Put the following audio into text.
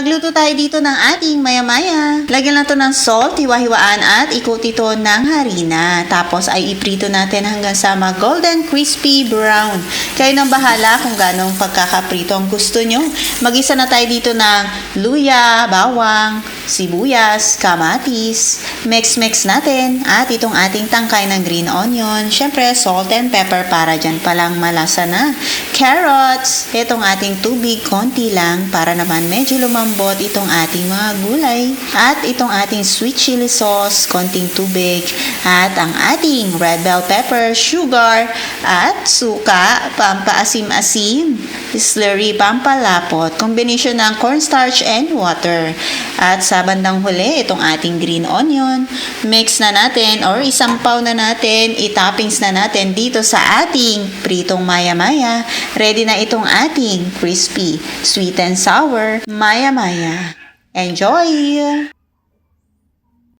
Magluto tayo dito ng ating maya-maya. Lagyan lang to ng salt, hiwa-hiwaan at ikot ito ng harina. Tapos ay iprito natin hanggang sa mag golden crispy brown. Kayo nang bahala kung ganong pagkakaprito ang gusto nyo. Magisa na tayo dito ng luya, bawang, sibuyas, kamatis. Mix-mix natin at itong ating tangkay ng green onion. Syempre, salt and pepper para dyan palang malasa na. Carrots, itong ating tubig, konti lang para naman medyo lumambot itong ating mga gulay. At itong ating sweet chili sauce, konting tubig. At ang ating red bell pepper, sugar, at suka, pampaasim-asim, slurry, pampalapot, combination ng cornstarch and water. At sa bandang huli, itong ating green onion, mix na natin or isampaw na natin, itoppings na natin dito sa ating pritong maya-maya. Ready na itong ating crispy, sweet and sour maya-maya. Enjoy!